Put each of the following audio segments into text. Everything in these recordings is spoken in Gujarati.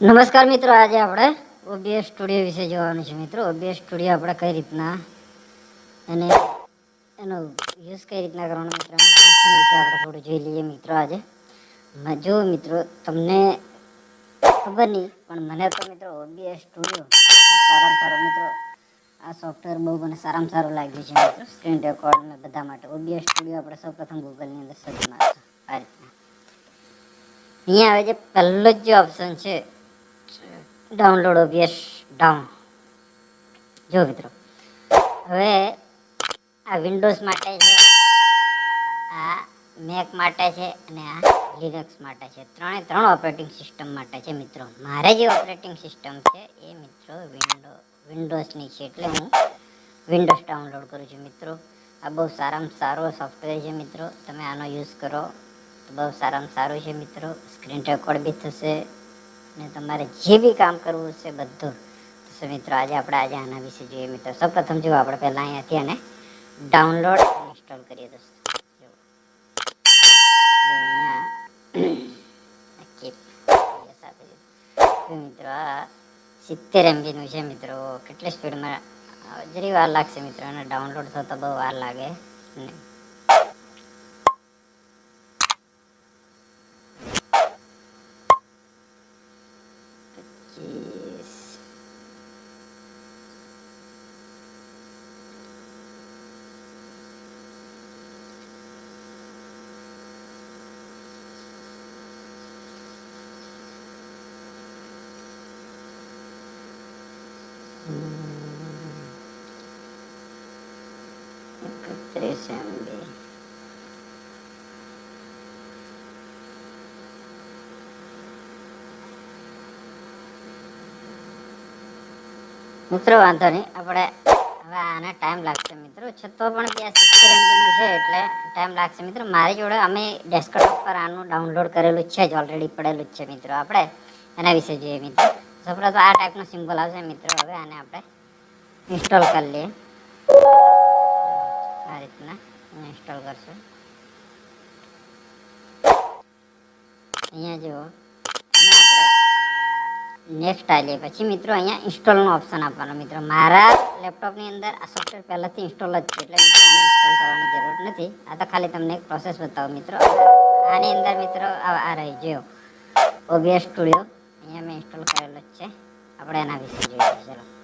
નમસ્કાર મિત્રો, આજે આપણે ઓબીએસ સ્ટુડિયો વિશે જોવાનું છે મિત્રો. ઓબીએસ સ્ટુડિયો આપણે કઈ રીતના અને એનો યુઝ કઈ રીતના કરવાનો મિત્રો આપણે થોડું જોઈ લઈએ મિત્રો આજે. જો મિત્રો, તમને ખબર નહીં, પણ મને તો મિત્રો ઓબીએસ સ્ટુડિયો સારામાં સારો મિત્રો, આ સોફ્ટવેર બહુ મને સારામાં સારું લાગ્યું છે મિત્રો. સ્ક્રીન રેકોર્ડ અને બધા માટે ઓબીએસ સ્ટુડિયો આપણે સૌપ્રથમ ગૂગલની અંદર સર્ચ મારશું. આ રીતના. અહીંયા આવે છે, પહેલો જ જે ઓપ્શન છે ડાઉનલોડ ઓબીએસ ડાઉન જો મિત્રો, હવે આ વિન્ડોઝ માટે છે, આ મેક માટે છે અને આ લિનક્સ માટે છે. ત્રણે ત્રણ ઓપરેટિંગ સિસ્ટમ માટે છે મિત્રો. મારે જે ઓપરેટિંગ સિસ્ટમ છે એ મિત્રો વિન્ડો વિન્ડોઝની છે એટલે હું વિન્ડોઝ ડાઉનલોડ કરું છું મિત્રો. આ બહુ સારામાં સારો સોફ્ટવેર છે મિત્રો. તમે આનો યુઝ કરો બહુ સારામાં સારું છે મિત્રો. સ્ક્રીન રેકોર્ડ બી થશે. ને તમારે જે બી કામ કરવું છે બધું. થશે મિત્રો, આજે આપણે આજે આના વિશે જોઈએ. મિત્રો, સૌપ્રથમ જો આપણે પહેલાં અહીંયાથી આને ડાઉનલોડ ઇન્સ્ટોલ કરીએ દોસ્તો. મિત્રો, આ સિત્તેર એમબીનું છે મિત્રો. કેટલી સ્પીડમાં જરી વાર લાગશે મિત્રો, અને ડાઉનલોડ થતો બહુ વાર લાગે. ને પચીસ એકત્રીસ મિત્રો, વાંધો નહીં. આપણે હવે આને ટાઈમ લાગશે મિત્રો. છતો પણ છે એટલે ટાઈમ લાગશે મિત્રો. મારી જોડે અમે ડેસ્કટોપ પર આનું ડાઉનલોડ કરેલું છે જ ઓલરેડી પડેલું જ છે મિત્રો. આપણે એના વિશે જોઈએ મિત્રો. સૌપ્રથમ આ ટાઈપનો સિમ્બોલ આવશે. મિત્રો, હવે આને આપણે ઇન્સ્ટોલ કરી લઈએ. આ રીતના ઇન્સ્ટોલ કરશું. અહીંયા જુઓ. નેક્સ્ટ આવીએ. પછી મિત્રો અહીંયા ઇન્સ્ટોલનો ઓપ્શન આપવાનો. મિત્રો, મારા લેપટોપની અંદર આ સોફ્ટવેર પહેલાંથી ઇન્સ્ટોલ જ છે એટલે ઇન્સ્ટોલ કરવાની જરૂર નથી. આ તો ખાલી તમને એક પ્રોસેસ બતાવો મિત્રો. આની અંદર મિત્રો આ રહી. જોયો ઓબીએસ સ્ટુડિયો. અહીંયા મેં ઇન્સ્ટોલ કરેલો જ છે. આપણે એના વિશે જોઈએ. ચલો.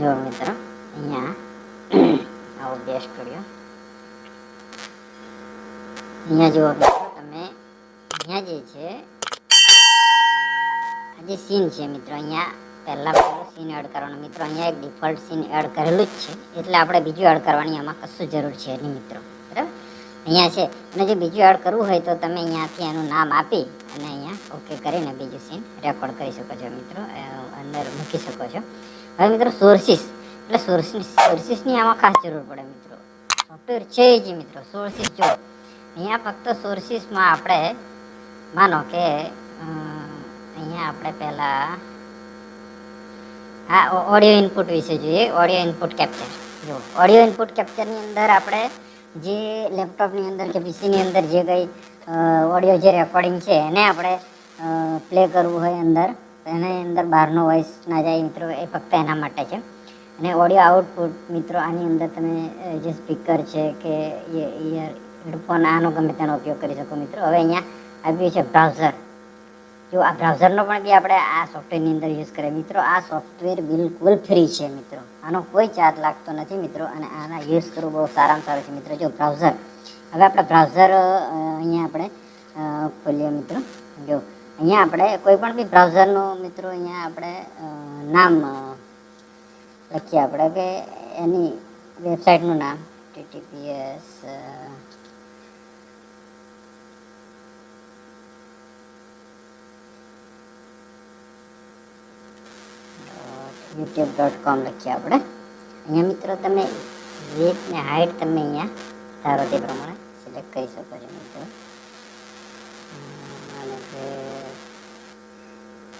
જો મિત્રો, અહીંયા આવો બે સ્ટુડિયો અહીંયા જુઓ મિત્રો, તમે અહીંયા જે છે જે સીન છે મિત્રો, અહીંયા પહેલાં પહેલું સીન એડ કરવાનું. મિત્રો, અહીંયા એક ડિફોલ્ટ સીન એડ કરેલું જ છે. એટલે આપણે બીજું એડ કરવાની આમાં કશું જરૂર છે નહીં મિત્રો. બરાબર? અહીંયા છે. અને જો બીજું એડ કરવું હોય તો તમે અહીંયાથી એનું નામ આપી અને અહીંયા ઓકે કરીને બીજું સીન રેકોર્ડ કરી શકો છો મિત્રો. અંદર મૂકી શકો છો હવે મિત્રો સોર્સિસ એટલે સોર્સિસ સોર્સિસની આમાં ખાસ જરૂર પડે મિત્રો સોફ્ટવેર છે જ મિત્રો સોર્સિસ જો અહીંયા ફક્ત સોર્સિસમાં આપણે માનો કે અહીંયા આપણે પહેલાં હા ઓડિયો ઇનપુટ વિશે જોઈએ ઓડિયો ઇનપુટ કેપ્ચર જો ઓડિયો ઇનપુટ કેપ્ચરની અંદર આપણે જે લેપટોપની અંદર કે પીસીની અંદર જે કંઈ ઓડિયો જે રેકોર્ડિંગ છે એને આપણે પ્લે કરવું હોય અંદર એની અંદર બહારનો વોઇસ ના જાય મિત્રો એ ફક્ત એના માટે છે. અને ઓડિયો આઉટપુટ મિત્રો આની અંદર તમે જે સ્પીકર છે કે ઇયર હેડફોન આનો ગમે તેનો ઉપયોગ કરી શકો મિત્રો. હવે અહીંયા આવ્યું છે બ્રાઉઝર જો આ બ્રાઉઝરનો પણ બી આપણે આ સોફ્ટવેરની અંદર યુઝ કરીએ. મિત્રો, આ સોફ્ટવેર બિલકુલ ફ્રી છે મિત્રો. આનો કોઈ ચાર્જ લાગતો નથી મિત્રો અને આના યુઝ કરવું બહુ સારામાં સારું છે મિત્રો. જો બ્રાઉઝર હવે આપણે બ્રાઉઝર અહીંયા આપણે ખોલીએ મિત્રો. જો અહીંયા આપણે કોઈ પણ બી બ્રાઉઝરનું મિત્રો અહીંયા આપણે નામ લખીએ આપણે કે એની વેબસાઇટનું નામ ટીટીપીએસ યુટ્યુબ ડોટ કોમ લખીએ આપણે. અહીંયા મિત્રો તમે વેટ ને હાઇટ તમે અહીંયા ધારો તે પ્રમાણે સિલેક્ટ કરી શકો છો મિત્રો.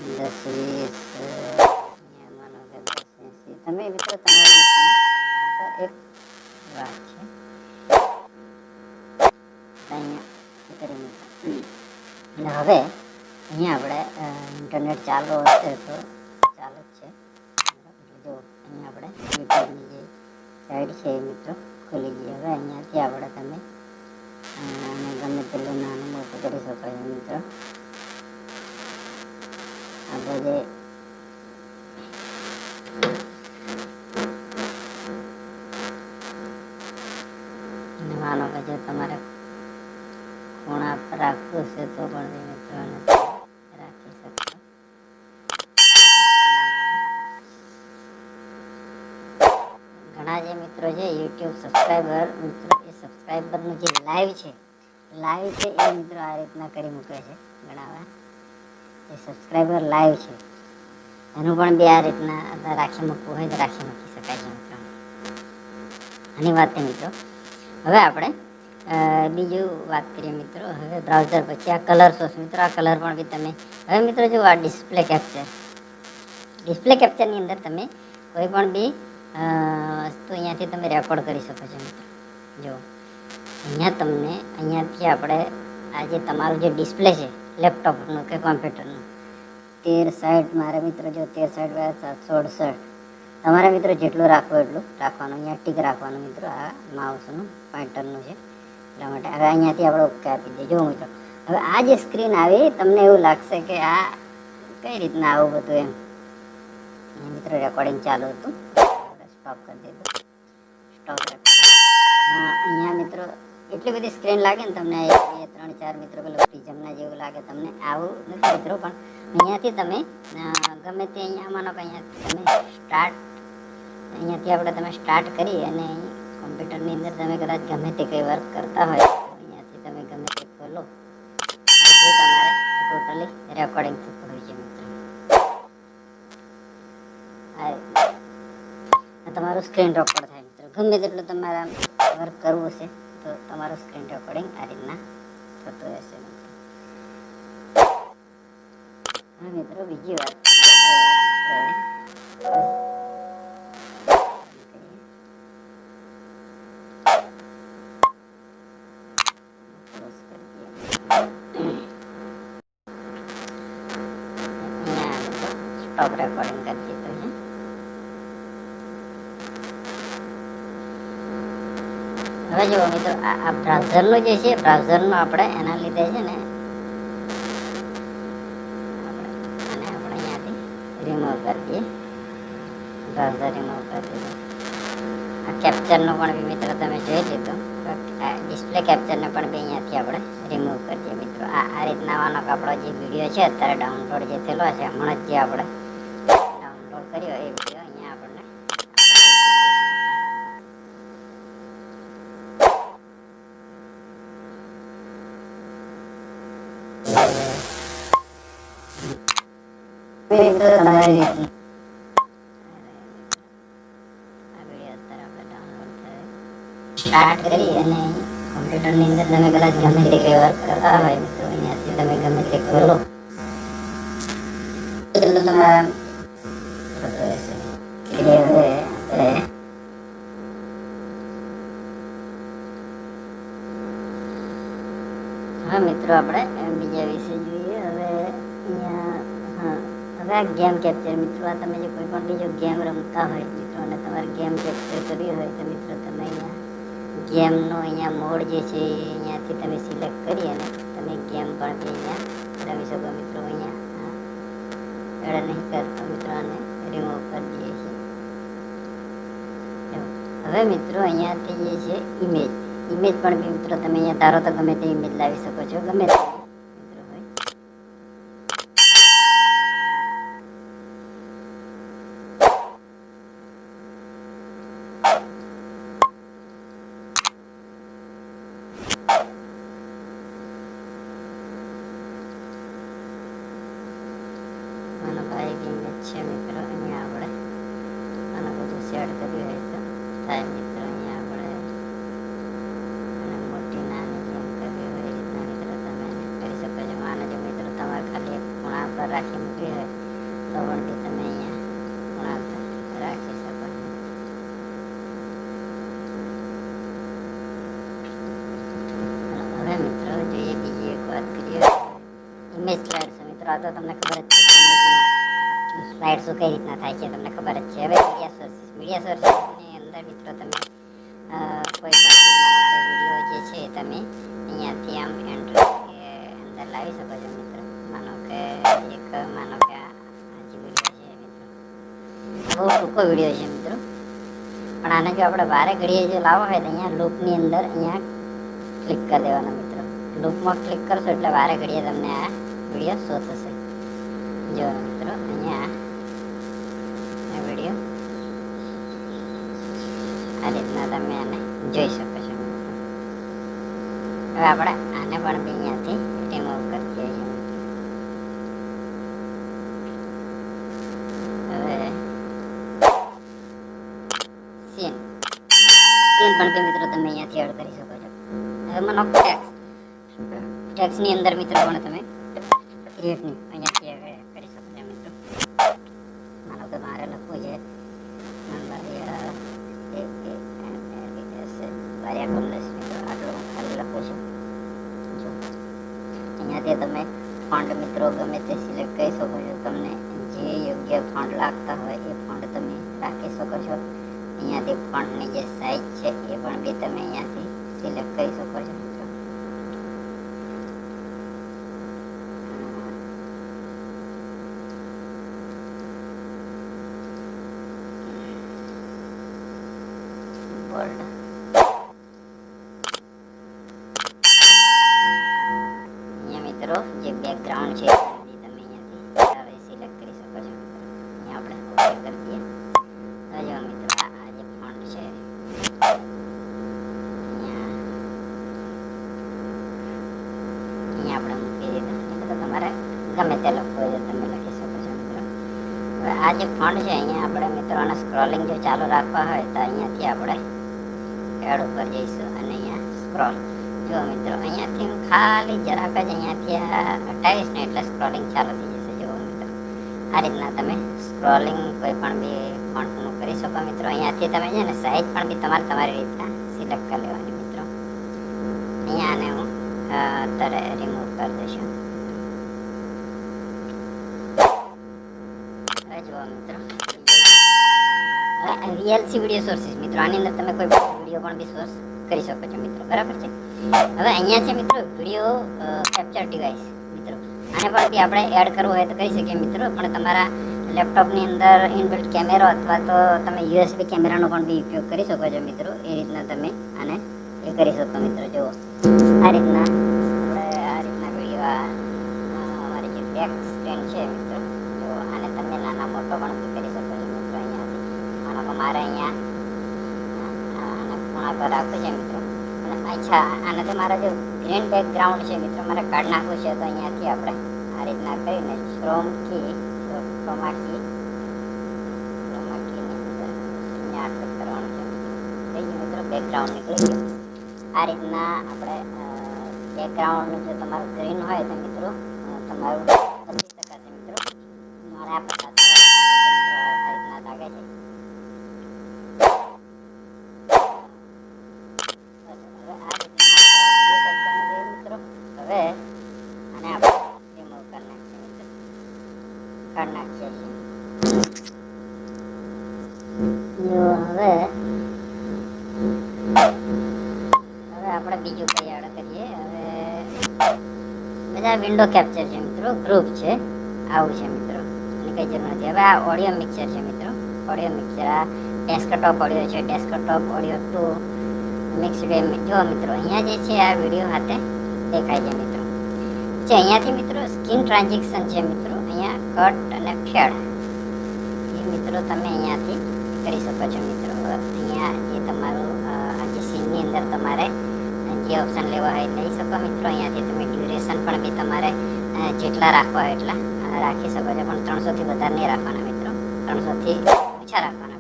દસ માનો કે તમે મિત્રો તમારી એક વાત છે અહીંયા. અને હવે અહીંયા આપણે ઇન્ટરનેટ ચાલુ હશે તો ચાલુ જ છે બરાબર? એટલે જો અહીંયા આપણે યુટ્યુબની જે સાઈડ છે એ મિત્રો ખોલી દઈએ હવે અહીંયાથી આપણે તમે અ, આને ગમે તેટલું નાનું મોટું કરી શકો છો મિત્રો આપણે જે અને માનો કે જો તમારે ખૂણા રાખવું છે તો પણ મિત્રોને રાખી શકશો ઘણા જે મિત્રો છે, યુટ્યુબ સબસ્ક્રાઈબર મિત્રો એ સબસ્ક્રાઈબરનું જે લાઈવ છે લાઈવ છે એ મિત્રો આ રીતના કરી મૂકે છે ઘણા એ સબસ્ક્રાઈબર લાઈવ છે. એનું પણ બે આ રીતના રાખી મૂકવું હોય તો રાખી મૂકી શકાય છે, મિત્રો. આની વાત છે, મિત્રો. હવે આપણે બીજું વાત કરીએ મિત્રો. હવે બ્રાઉઝર પછી આ કલર સોર્સ મિત્રો, આ કલર પણ બી તમે હવે મિત્રો જો આ ડિસ્પ્લે કેપ્ચર ડિસ્પ્લે કેપ્ચરની અંદર તમે કોઈ પણ બી વસ્તુ અહીંયાથી તમે રેકોર્ડ કરી શકો છો મિત્રો. જો અહીંયા તમને, અહીંયાથી આપણે આ જે તમારું જે ડિસ્પ્લે છે લેપટોપનું કે કોમ્પ્યુટરનું તેર સાઠ મારે મિત્રો જો તેર સાઠ બાય સાતસો અડસઠ. તમારે મિત્રો જેટલું રાખવું એટલું રાખવાનું, અહીંયા ટીક રાખવાનું મિત્રો, આ માઉસનું પોઈન્ટરનું છે. એટલા માટે. હવે અહીંયાથી આપણે ઓકે આપી હું મિત્રો, હવે આ જે સ્ક્રીન આવી, તમને એવું લાગશે કે આ કઈ રીતના આવું બધું એમ? અહીંયા મિત્રો રેકોર્ડિંગ ચાલુ હતું. સ્ટોપ કરી દીધું. સ્ટોપ અહીંયા મિત્રો, એટલી બધી સ્ક્રીન લાગે ને તમને ત્રણ, ચાર મિત્રો, પેલું પ્રિઝમના જેવું લાગે તમને. આવું નથી મિત્રો, પણ અહીંયાથી તમે ગમે તે અહીંયા માનો કે અહીંયાથી તમે સ્ટાર્ટ અહીંયાથી આપણે તમે સ્ટાર્ટ કરી અને કોમ્પ્યુટરની અંદર તમે કદાચ ગમે તે કંઈ વર્ક કરતા હોય અહીંયાથી તમે ગમે તે ખોલો. તમારે ટોટલી રેકોર્ડિંગ થતું હોય છે મિત્રો. તમારું સ્ક્રીન રેકોર્ડ થાય મિત્રો. ગમે તેટલું તમારે વર્ક કરવું છે તો તમારું સ્ક્રીન રેકોર્ડિંગ આ રીતના થતું રહેશે મિત્રો. મિત્રો, બીજી વાત. સ્ટોપ રેકોર્ડિંગ કરી દીધું છે હવે જુઓ મિત્રો, આ બ્રાઉઝરનું જે છે બ્રાઉઝરનું આપણે એના લીધે છે ને, આપણે આપણે અહીંયાથી રિમૂવ કરી દઈએ. બ્રાઉઝર રિમૂવ કરી દીધું. આ કેપ્ચરનું પણ બી મિત્રો તમે જોઈ લીધું. ડિસ્પ્લે કેપ્ચરને પણ બી અહીંયાથી આપણે રિમૂવ કરી દઈએ મિત્રો. આ આ રીતના આનો આપણો જે વીડિયો છે, અત્યારે ડાઉનલોડ જે થયેલો છે, હમણાં જ જે આપણે ડાઉનલોડ કર્યો એ વીડિયો અહીંયા આપણને મિત્રો તમારી રીતનું આ વીડિયો અત્યારે આપણે ડાઉનલોડ કોમ્પ્યુટરની અંદર તમે કદાચ ગમે તે કંઈ કરતા તમે તમારા હા મિત્રો આપણે આ ગેમ કેપ્ચર મિત્રો તમે જે કોઈ પણ બીજો ગેમ રમતા હોય મિત્રો અને તમારે ગેમ કેપ્ચર કરવી હોય તો મિત્રો તમે અહીંયા ગેમનો અહીંયા મોડ જે છે એ અહીંયાથી તમે સિલેક્ટ કરી અને તમે ગેમ પણ બી અહીંયા રમી શકો મિત્રો, અહીંયા એડ નહીં કરતો મિત્રો, આને રિમૂવ કરી દઈએ છીએ. હવે મિત્રો અહીંયાથી જે છે ઇમેજ ઇમેજ પણ મિત્રો તમે અહીંયા ધારો તો ગમે તે ઇમેજ લાવી શકો છો, ગમે તે રાખી મૂકી હોય. તો વળતી તમે અહીંયા ગુણાકાર રાખી શકો. હવે મિત્રો જોઈએ બીજી એક વાત કરીએ. ઇમેજ સ્લાઇડ છે. મિત્રો, આ તો તમને ખબર જ છે સ્લાઇડ શું કઈ રીતના થાય છે. તમને ખબર જ છે. હવે મીડિયા સોર્સિસ. મીડિયા સોર્સિસની અંદર મિત્રો તમે ટૂંકો વીડિયો છે, મિત્રો. પણ આને જો આપણે બારે ઘડીએ જો લાવવો હોય તો અહીંયા લૂપની અંદર અહીંયા ક્લિક કરી દેવાનો, મિત્રો. લૂપમાં ક્લિક કરશો એટલે બારે ઘડીએ તમને આ વીડિયો શો થશે. જો, મિત્રો, અહીંયા આ વીડિયો આ રીતના તમે આને જોઈ શકો છો હવે આપણે આને પણ અહીંયાથી રિમૂવ કરી દઈએ છીએ હવે સીન સીન પણ બી મિત્રો તમે અહીંયાથી એડ કરી શકો છો હવે નોક ટેક્સ ટેક્સની અંદર મિત્રો પણ તમે. ક્રિએટની અહીંયાથી એડ કરી શકો છો મિત્રો. માનો કે મારે લખવું છે. અહીંયાથી તમે ફોન્ટ મિત્રો ગમે તે સિલેક્ટ કરી શકો છો. તમને જે યોગ્ય ફોન્ટ લાગતા હોય એ ફોન્ટ તમે રાખી શકો છો. અહીંયાથી ફોન્ટની જે સાઇઝ છે એ પણ બી તમે અહીંયાથી સિલેક્ટ કરી શકો છો મિત્રો બોલ્ડ અહીંયા મિત્રો જે બેકગ્રાઉન્ડ છે એ તમે અહીંયાથી હવે સિલેક્ટ કરી શકો છો મિત્રો અહીંયા આપણે ઓકે કરી દઈએ હવે જો મિત્રો આ આ જે ફોન્ટ છે અહીંયા અહીંયા આપણે મૂકી દીધું એટલે તો તમારે ગમે તે લખવું હોય તો તમે લખી શકો છો મિત્રો હવે જે ફોન્ટ છે, અહીંયા આપણે મિત્રોને સ્ક્રોલિંગ જો ચાલુ રાખવા હોય તો અહીંયાથી આપણે એડ ઉપર જઈશું અને અહીંયા સ્ક્રોલ જો મિત્રો, અહીંયાથી હું ખાલી જરાક જ અહીંયાથી હટાવીશ ને એટલે સ્ક્રોલિંગ ચાલુ થઈ જશે. જો મિત્રો, આ રીતના તમે સ્ક્રોલિંગ કોઈ પણ બી ફોન્ટનું કરી શકો મિત્રો. અહીંયાથી તમે છે ને સાઈઝ પણ બી તમારે તમારી રીતના સિલેક્ટ કરી લેવાની મિત્રો. અહીંયા આને હું અત્યારે રિમૂવ કરી દઈશું હવે જુઓ મિત્રો વીએલસી વીડિયો સોર્સિસ મિત્રો, આની અંદર તમે કોઈ વીડિયો પણ બી સોર્સ કરી શકો છો, મિત્રો. બરાબર છે? હવે અહીંયા છે, મિત્રો વીડિયો કેપ્ચર ડિવાઇસ મિત્રો. આને બી આપણે એડ કરવું હોય તો કરી શકીએ, મિત્રો. પણ તમારા લેપટોપની અંદર ઇનબિલ્ટ કેમેરો અથવા તો તમે યુએસબી કેમેરાનો પણ બી ઉપયોગ કરી શકો છો, મિત્રો. એ રીતના તમે આને એ કરી શકો, મિત્રો. જુઓ. આ રીતના, આપણે આ રીતના વીડિયો અમારી જે બેક સ્ટેન્ડ છે મિત્રો જો આને તમે નાના મોટો પણ બી કરી શકો છો મિત્રો અહીંયાથી માનો કે અહીંયા. ગ્રીન બેકગ્રાઉન્ડ છે મારે કાર્ડ નાખવું છે તો અહીંયાથી આપણે આ રીતના કરીને શ્રોમ કી ક્રોમા કી ક્રોમા છે. મિત્રો બેકગ્રાઉન્ડ નીકળી આ રીતના આપણે બેકગ્રાઉન્ડ જો તમારું ગ્રીન હોય તો મિત્રો તમારું બદલી શકાશે મિત્રો મારે આ પચાસ મિત્રો આ રીતના લાગે છે હવે આ રીતના મિત્રો હવે આને આપણે રિમૂવ કરી નાખીએ મિત્રો કાઢી નાખીએ છીએ જો હવે હવે આપણે બીજું કઈ એડ કરીએ હવે બધા વિન્ડો કેપ્ચર છે મિત્રો. ગ્રુપ છે. આવું છે મિત્રો. એની કંઈ જરૂર નથી. હવે આ ઓડિયો મિક્સર છે મિત્રો. ઓડિયો મિક્સર આ ડેસ્કટોપ ઓડિયો છે. ડેસ્કટોપ ઓડિયો ટુ મિક્સ જો મિત્રો, અહીંયા જે છે આ વીડિયો હાથે દેખાય છે મિત્રો. જે અહીંયાથી મિત્રો સ્કિન ટ્રાન્ઝેક્શન છે મિત્રો, અહીંયા કટ અને ફેડ એ મિત્રો તમે અહીંયાથી કરી શકો છો મિત્રો. અહીંયા જે તમારું, આ જે સીનની અંદર તમારે જે ઓપ્શન લેવા હોય લઈ શકો મિત્રો. અહીંયાથી તમે ડ્યુરેશન પણ બી તમારે જેટલા રાખવા એટલા રાખી શકો છો, પણ ત્રણસોથી વધારે નહીં રાખવાના મિત્રો. ત્રણસોથી ઓછા રાખવાના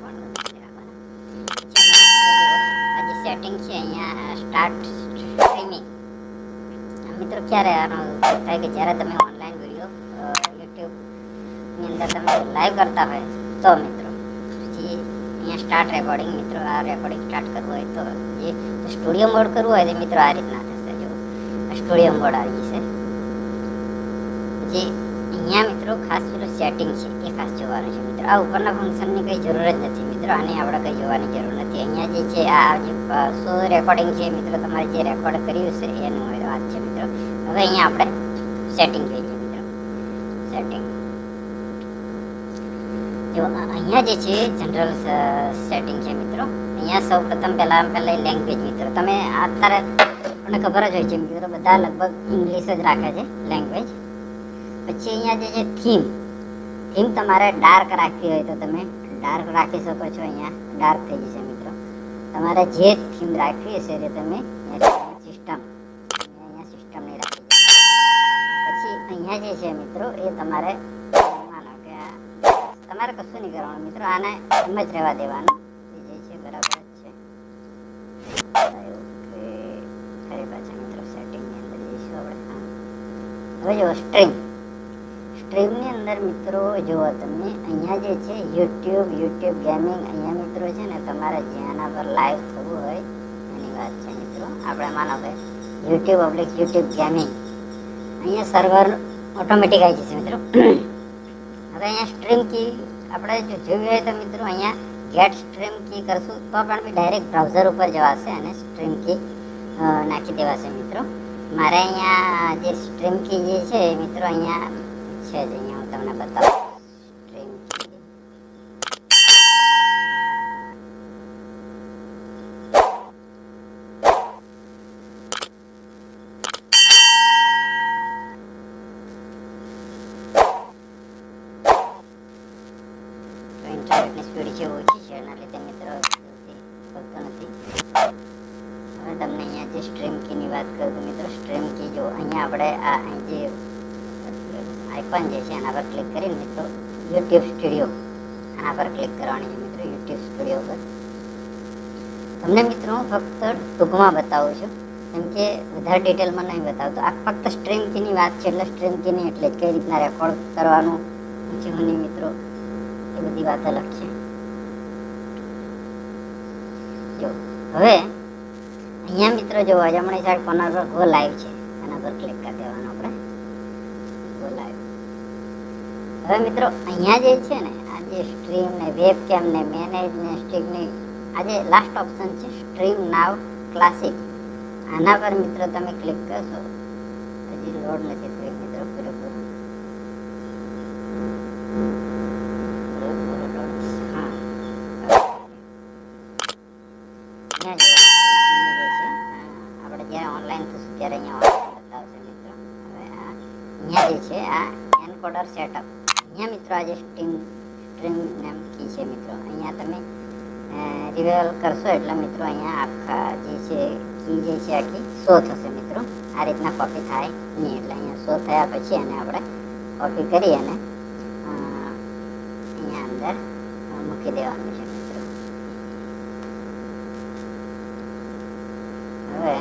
સેટિંગ છે, અહીંયા સ્ટાર્ટ સ્ટ્રીમિંગ મિત્રો ક્યારે આનો થાય કે જ્યારે તમે ઓનલાઈન વીડિયો યુટ્યુબની અંદર તમે લાઈવ કરતા હોય તો મિત્રો પછી અહીંયા સ્ટાર્ટ રેકોર્ડિંગ મિત્રો, આ રેકોર્ડિંગ સ્ટાર્ટ કરવું હોય તો જે સ્ટુડિયો મોડ કરવું હોય તો મિત્રો આ રીતના થશે જો સ્ટુડિયો મોડ આવી પછી અહીંયા મિત્રો ખાસ પેલું સેટિંગ છે એ ખાસ જોવાનું છે મિત્રો. આ ઉપરના ફંક્શનની કંઈ જરૂર જ નથી મિત્રો. આને આપણે કંઈ જોવાની જરૂર નથી. અહીંયા જે છે, આ જે શો રેકોર્ડિંગ છે મિત્રો, તમારે જે રેકોર્ડ કર્યું છે એનું વાત છે મિત્રો. હવે અહીંયા આપણે સેટિંગ જોઈએ મિત્રો. સેટિંગ જો અહીંયા જે છે જનરલ સેટિંગ છે મિત્રો. અહીંયા સૌ પ્રથમ પહેલાં પહેલાં લેંગ્વેજ મિત્રો. તમે અત્યારે આપણને ખબર જ હોય છે મિત્રો, બધા લગભગ ઇંગ્લિશ જ રાખે છે લેંગ્વેજ પછી અહીંયા જે છે થીમ થીમ તમારે ડાર્ક રાખવી હોય તો તમે ડાર્ક રાખી શકો છો અહીંયા. ડાર્ક થઈ જશે મિત્રો. તમારે જે થીમ રાખવી હશે તે તમે સિસ્ટમ અહીંયા સિસ્ટમ નહીં રાખી પછી અહીંયા જે છે મિત્રો, એ તમારે તમારે કશું નહીં કરવાનું મિત્રો. આને એમ જ રહેવા દેવાનું. જે છે બરાબર છે. ઓકે ફરી પાછા મિત્રો સેટિંગની અંદર જઈશું આપણે. હા. હવે જો સ્ટ્રીમ સ્ટ્રીમની અંદર મિત્રો જુઓ તમે અહીંયા જે છે યુટ્યુબ યુટ્યુબ ગેમિંગ અહીંયા મિત્રો છે ને, તમારે જેના પર લાઈવ થવું હોય, એની વાત છે મિત્રો. આપણે માનો કે યુટ્યુબ ઓબ્લિક યુટ્યુબ ગેમિંગ અહીંયા સર્વર ઓટોમેટિક આવી જશે મિત્રો. હવે અહીંયા સ્ટ્રીમ કી આપણે જો જોયું હોય તો મિત્રો, અહીંયા ગેટ સ્ટ્રીમ કી કરશું, તો પણ બી ડાયરેક્ટ બ્રાઉઝર ઉપર જવાશે અને સ્ટ્રીમ કી નાખી દેવાશે મિત્રો. મારે અહીંયા જે સ્ટ્રીમ કી જે છે મિત્રો, અહીંયા છે જ અહીંયા હું તમને બતાવું સ્ટ્રીમ ઇન્ટરનેટની સ્પીડ છે ઓછી છે એના લીધે મિત્રો ખુલતું નથી હવે તમને અહીંયા જે સ્ટ્રીમ કીની વાત કરું તો મિત્રો સ્ટ્રીમ કી જો અહીંયા આપણે આ જે આઇકોન જે છે એના પર ક્લિક કરીને મિત્રો યુટ્યુબ સ્ટુડિયો આના પર ક્લિક કરવાની છે મિત્રો યુટ્યુબ સ્ટુડિયો પર. તમને મિત્રો ફક્ત ટૂંકમાં બતાવું છું. કેમ કે વધારે ડિટેલમાં નહીં બતાવતો. આ ફક્ત સ્ટ્રીમ કીની વાત છે એટલે સ્ટ્રીમ કીની એટલે કઈ રીતના રેકોર્ડ કરવાનું પછી મિત્રો. એ બધી વાત અલગ છે. જો, હવે અહીંયા મિત્રો જો જમણી સાઈડ કોર્નર પર ગો લાઈવ છે, એના પર ક્લિક કરી દેવાનું આપણે ગો લાઈવ હવે મિત્રો, અહીંયા જે છે ને, આ જે સ્ટ્રીમ ને વેબ કેમ ને મેનેજ ને સ્ટીક ને, આ જે લાસ્ટ ઓપ્શન છે સ્ટ્રીમ નાવ ક્લાસિક આના પર મિત્રો તમે ક્લિક કરશો હજી લોડ નથી થયું મિત્રો પૂરેપૂરું આપણે જ્યારે ઓનલાઈન થશું ત્યારે અહીંયા online બતાવશે મિત્રો. હવે આ, અહીંયા જે છે, આ એન્કોડર સેટઅપ આ સ્ટ્રીમ સ્ટ્રીમ નામ કી છે મિત્રો. અહીંયા તમે રિવેલ કરશો એટલે મિત્રો અહીંયા આખા જે છે કી જે છે આખી શો થશે મિત્રો. આ રીતના કોપી થાય નહીં એટલે અહીંયા શો થયા પછી એને આપણે કોપી કરી અને અહીંયા અંદર મૂકી દેવાનું છે મિત્રો. હવે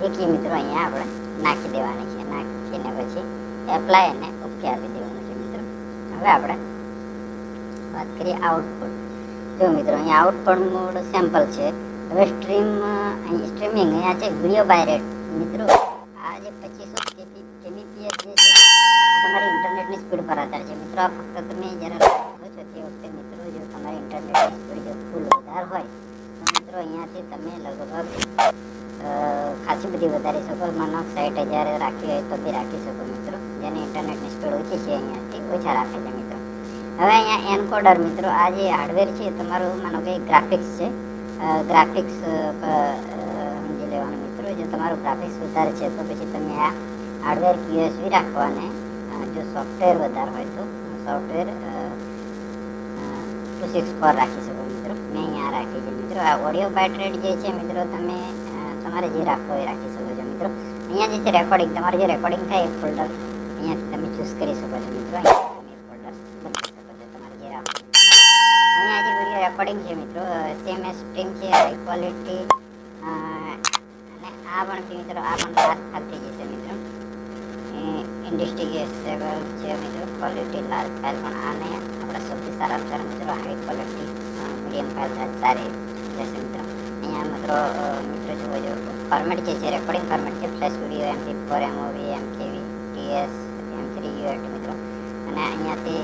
બસ મિત્રો અહીંયા આપણે નાખી દેવાની છે. એપ્લાય અને ઓકે આપી દેવાનું છે મિત્રો. હવે આપણે વાત કરીએ આઉટપુટ જો મિત્રો, અહીંયા આઉટપુટ મોડ સેમ્પલ છે. હવે સ્ટ્રીમ અહીં સ્ટ્રીમિંગ અહીંયા છે વીડિયો બાય રેટ મિત્રો, આ જે પચીસો કેબીપીએસ જે છે તમારી ઇન્ટરનેટની સ્પીડ પર આધાર છે. મિત્રો, આ ફક્ત તમે જ્યારે લાઈવ છો તે વખતે મિત્રો, જો તમારી ઇન્ટરનેટની સ્પીડ જો ફૂલ વધારે હોય, તો મિત્રો, અહીંયાથી તમે લગભગ ખાસી બધી વધારી શકો. માનો સાઠ હજાર રાખી હોય તો બી રાખી શકો મિત્રો. ઇન્ટરનેટની સ્પીડ ઓછી છે અહીંયાથી ઓછા રાખે છે મિત્રો હવે અહીંયા એન્કોડર મિત્રો, આ જે હાર્ડવેર છે, તમારું માનો કે ગ્રાફિક્સ છે. ગ્રાફિક્સ સમજી લેવાનું મિત્રો, જો તમારું ગ્રાફિક્સ વધારે છે, તો પછી તમે આ હાર્ડવેર ક્યુએસબી રાખવાને. જો સોફ્ટવેર વધારે હોય તો સોફ્ટવેર ટુ સિક્સ પર રાખી શકો મિત્રો. મેં અહીંયા રાખી છે મિત્રો. આ ઓડિયો બાઇટ જે છે મિત્રો, તમે તમારે જે રાખવો એ રાખી શકો છો મિત્રો. અહીંયા જે છે રેકોર્ડિંગ તમારે જે રેકોર્ડિંગ થાય એ ફોલ્ડર અહીંયાથી તમે ચૂઝ કરી શકો છો મિત્રો. છો તમારે જે અહીંયા જે રેકોર્ડિંગ છે મિત્રો સેમ એસ સ્ટ્રીમ છે હાઈ ક્વોલિટી અને આ પણ મિત્રો, આ પણ લાસ્ટ ફાઇલ થઈ જશે મિત્રો. ઇન્ડિસ્ટિગેટેબલ છે મિત્રો ક્વોલિટી લાલ ફાઇલ પણ આને આપણા સૌથી સારા સારા મિત્રો હાઈ ક્વોલિટી મીડિયમ ફાઇલ સારી જશે મિત્રો. અહીંયા મિત્રો મિત્રો જુઓ જો ફોર્મેટ જે છે રેકોર્ડિંગ ફોર્મેટ છે flash video MP four MOV MKV TS M three U eight મિત્રો અને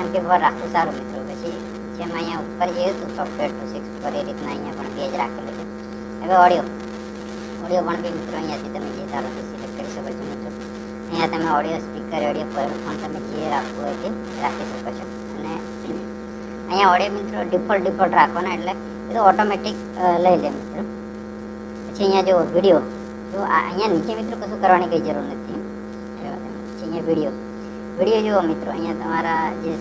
એમ કે ફોર રાખવું સારું મિત્રો. પછી જેમ અહીંયા ઉપર જે હતું સોફ્ટવેર ટુ સિક્સ ઉપર એ રીતના અહીંયા પણ પેજ રાખેલું છે. હવે ઓડિયો ઓડિયો પણ બી મિત્રો અહીંયાથી તમે જે સારો સિલેક્ટ કરી શકો છો મિત્રો. અહીંયા તમે ઓડિયો સ્પીકર ઓડિયો પણ તમે જે રાખવું હોય તે રાખી શકો છો. અને અહીંયા ઓડિયો મિત્રો ડિફોલ્ટ ડિફોલ્ટ રાખવાના એટલે એ તો ઓટોમેટિક લઈ લે મિત્રો. પછી અહીંયા જો વીડિયો તો અહીંયા નીચે મિત્રો કશું કરવાની કંઈ જરૂર નથી. અહીંયા વીડિયો વીડિયો જુઓ મિત્રો અહીંયા તમારા જે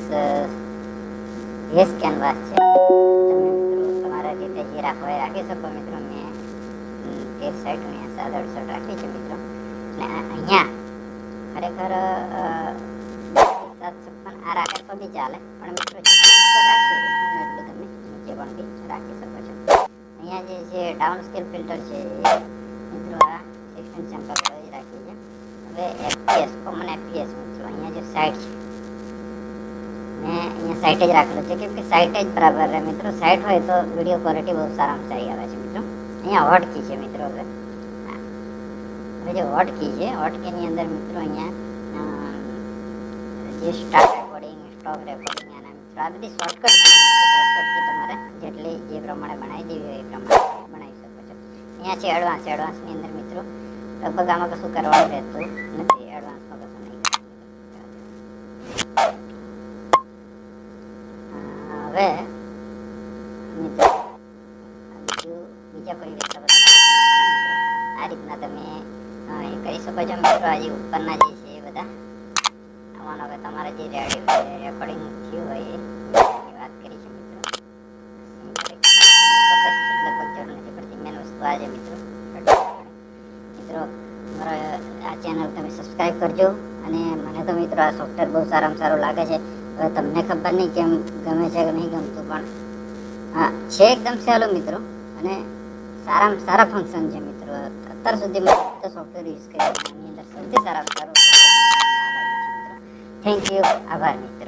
ભેસ કેનવાસ છે તમારા રીતે જે રાખો એ રાખી શકો મિત્રો મેં તેર સાઈડ અહીંયા સાત અડસઠ રાખી છે મિત્રો અને અહીંયા ખરેખર સાત છપ્પન આ રાખે તો બી ચાલે પણ મિત્રો એટલે તમે નીચે પણ બી રાખી શકો છો અહીંયા જે છે ડાઉન સ્કેલ ફિલ્ટર છે એ મિત્રો આ રાખી છે એફપીએસ કોમન એફપીએસ મિત્રો અહીંયા જે સાઈટ છે. મેં અહીંયા સાઈટ જ રાખેલું છે. કેમ કે સાઈટ જ બરાબર રહે મિત્રો. સાઇટ હોય તો વીડિયો ક્વોલિટી બહુ સારામાં સારી આવે છે મિત્રો. અહીંયા હોટકી છે મિત્રો હવે. હવે જે હોટ કી છે હોટકીની અંદર મિત્રો અહીંયા જે સ્ટાર્ટ રેકોર્ડિંગ સ્ટોપ રેકોર્ડિંગ આના મિત્રો, આ બધી શોર્ટકટ તમારે જેટલી જે પ્રમાણે બનાવી દેવી હોય એ પ્રમાણે બનાવી શકો છો. અહીંયા છે એડવાન્સ એડવાન્સની અંદર મિત્રો. લગભગ આમાં કશું કરવાનું રહેતું નથી એડવાન્સમાં કશું નહીં હવે બીજું બીજા કોઈ આ રીતના તમે એ કરી શકો છો મિત્રો આજે ઉપરના જે છે એ બધા આવવાનો હવે તમારે જે રેડિયો રેકોર્ડિંગ થયું હોય એ વાત કરી છે મિત્રો લગભગ જરૂર નથી પડતી મેન વસ્તુ આજે મિત્રો મારા આ ચેનલ તમે કરજો અને મને તો મિત્રો આ સોફ્ટવેર બહુ સારામાં સારું લાગે છે. હવે તમને ખબર નહીં કેમ ગમે છે કે નહીં ગમતું, પણ હા, છે એકદમ સહેલું મિત્રો. અને સારામાં સારા ફંક્શન છે મિત્રો. અત્યાર સુધી મેં સોફ્ટવેર યુઝ કર્યું. એની અંદર સૌથી સારામાં સારું થેન્ક યુ આભાર મિત્રો.